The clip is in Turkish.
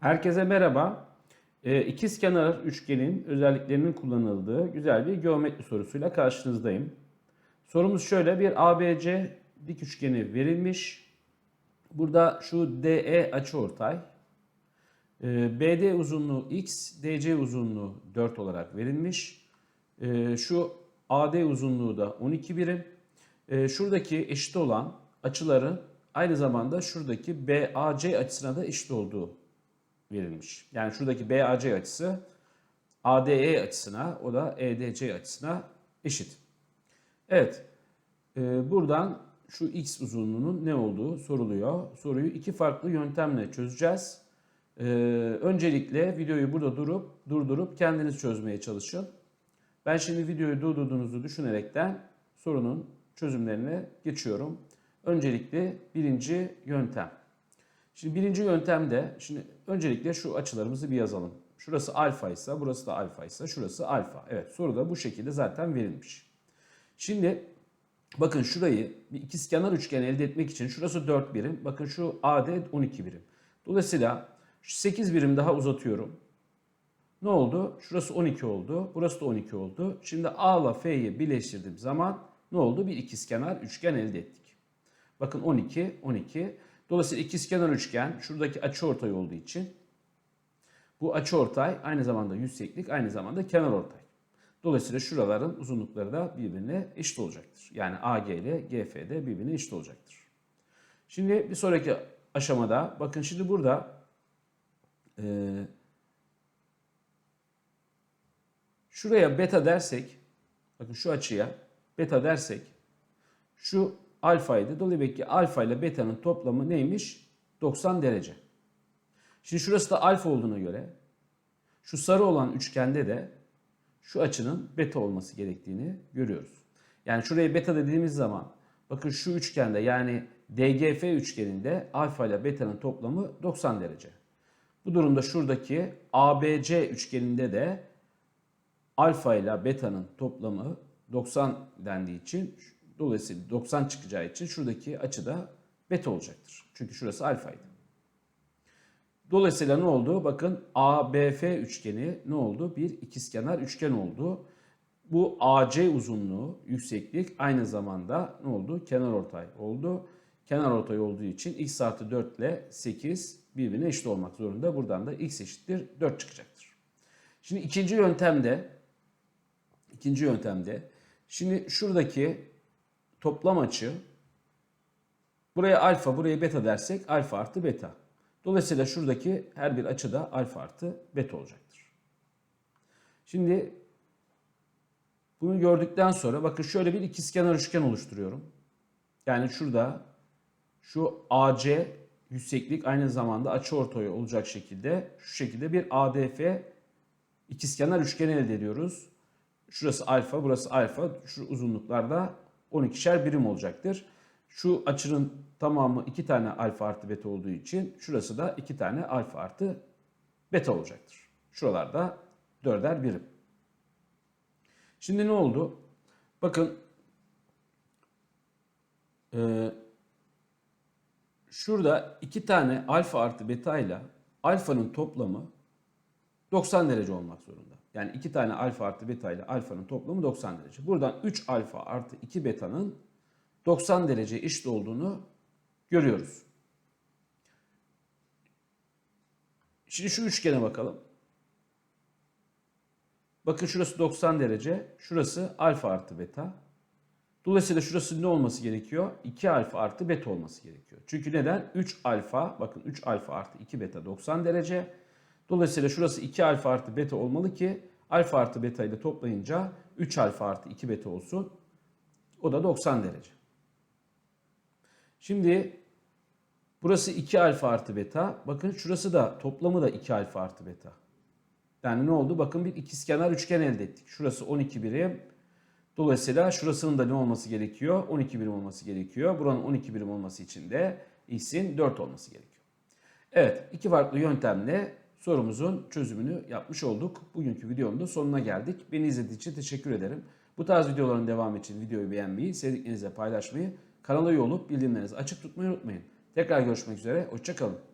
Herkese merhaba. Ee, İkizkenar üçgenin özelliklerinin kullanıldığı güzel bir geometri sorusuyla karşınızdayım. Sorumuz şöyle bir ABC dik üçgeni verilmiş. Burada şu DE açıortay. Ee, BD uzunluğu x, DC uzunluğu 4 olarak verilmiş. Ee, Şu AD uzunluğu da 12 birim. Şuradaki eşit olan açıların aynı zamanda şuradaki BAC açısına da eşit olduğu verilmiş. Yani şuradaki BAC açısı ADE açısına, o da EDC açısına eşit. Evet, e, buradan şu x uzunluğunun ne olduğu soruluyor. Soruyu iki farklı yöntemle çözeceğiz. E, öncelikle videoyu burada durup durdurup kendiniz çözmeye çalışın. Ben şimdi videoyu durdurduğunuzu düşünerekten sorunun çözümlerine geçiyorum. Öncelikle birinci yöntem. Şimdi birinci yöntemde, şimdi öncelikle şu açılarımızı bir yazalım. Şurası alfa ise, burası da alfa ise, şurası alfa. Evet, soruda bu şekilde zaten verilmiş. Şimdi bakın şurayı bir ikizkenar üçgen elde etmek için şurası 4 birim. Bakın şu AD 12 birim. Dolayısıyla şu 8 birim daha uzatıyorum. Ne oldu? Şurası 12 oldu. Burası da 12 oldu. Şimdi A ile F'yi birleştirdiğim zaman ne oldu? Bir ikizkenar üçgen elde ettik. Bakın 12, 12. Dolayısıyla ikizkenar üçgen şuradaki açıortay olduğu için bu açıortay aynı zamanda yükseklik aynı zamanda kenarortay. Dolayısıyla şuraların uzunlukları da birbirine eşit olacaktır. Yani AG ile GF de birbirine eşit olacaktır. Şimdi bir sonraki aşamada bakın şimdi burada e, şuraya beta dersek bakın şu açıya beta dersek şu alfaydı. Dolayısıyla ki alfa ile beta'nın toplamı neymiş? 90 derece. Şimdi şurası da alfa olduğuna göre şu sarı olan üçgende de şu açının beta olması gerektiğini görüyoruz. Yani şuraya beta dediğimiz zaman bakın şu üçgende yani DGF üçgeninde alfa ile beta'nın toplamı 90 derece. Bu durumda şuradaki ABC üçgeninde de alfa ile beta'nın toplamı 90 dendiği için dolayısıyla 90 çıkacağı için şuradaki açı da beta olacaktır. Çünkü şurası alfaydı. Dolayısıyla ne oldu? Bakın ABF üçgeni ne oldu? Bir ikizkenar üçgen oldu. Bu AC uzunluğu, yükseklik aynı zamanda ne oldu? Kenarortay oldu. Kenarortay olduğu için x artı 4 ile 8 birbirine eşit olmak zorunda. Buradan da x eşittir 4 çıkacaktır. Şimdi ikinci yöntemde ikinci yöntemde şimdi şuradaki toplam açı buraya alfa buraya beta dersek alfa artı beta. Dolayısıyla şuradaki her bir açı da alfa artı beta olacaktır. Şimdi bunu gördükten sonra bakın şöyle bir ikizkenar üçgen oluşturuyorum. Yani şurada şu AC yükseklik aynı zamanda açı ortaya olacak şekilde şu şekilde bir ADF ikizkenar üçgen elde ediyoruz. Şurası alfa, burası alfa. Şu uzunluklarda 12'şer birim olacaktır. Şu açının tamamı 2 tane alfa artı beta olduğu için şurası da 2 tane alfa artı beta olacaktır. Şuralarda 4'er birim. Şimdi ne oldu? Bakın e, şurada 2 tane alfa artı beta ile alfanın toplamı 90 derece olmak zorunda. Yani 2 tane alfa artı beta ile alfanın toplamı 90 derece. Buradan 3 alfa artı 2 beta'nın 90 derece eşit olduğunu görüyoruz. Şimdi şu üçgene bakalım. Bakın şurası 90 derece, şurası alfa artı beta. Dolayısıyla şurası ne olması gerekiyor? 2 alfa artı beta olması gerekiyor. Çünkü neden? 3 alfa, bakın 3 alfa artı 2 beta 90 derece. Dolayısıyla şurası 2 alfa artı beta olmalı ki alfa artı beta ile toplayınca 3 alfa artı 2 beta olsun. O da 90 derece. Şimdi burası 2 alfa artı beta. Bakın şurası da toplamı da 2 alfa artı beta. Yani ne oldu? Bakın bir ikizkenar üçgen elde ettik. Şurası 12 birim. Dolayısıyla şurasının da ne olması gerekiyor? 12 birim olması gerekiyor. Buranın 12 birim olması için de x'in 4 olması gerekiyor. Evet, iki farklı yöntemle sorumuzun çözümünü yapmış olduk. Bugünkü videonun da sonuna geldik. Beni izlediğiniz için teşekkür ederim. Bu tarz videoların devamı için videoyu beğenmeyi, sevdiklerinizle paylaşmayı, kanala üye olup bildirimlerinizi açık tutmayı unutmayın. Tekrar görüşmek üzere, hoşçakalın.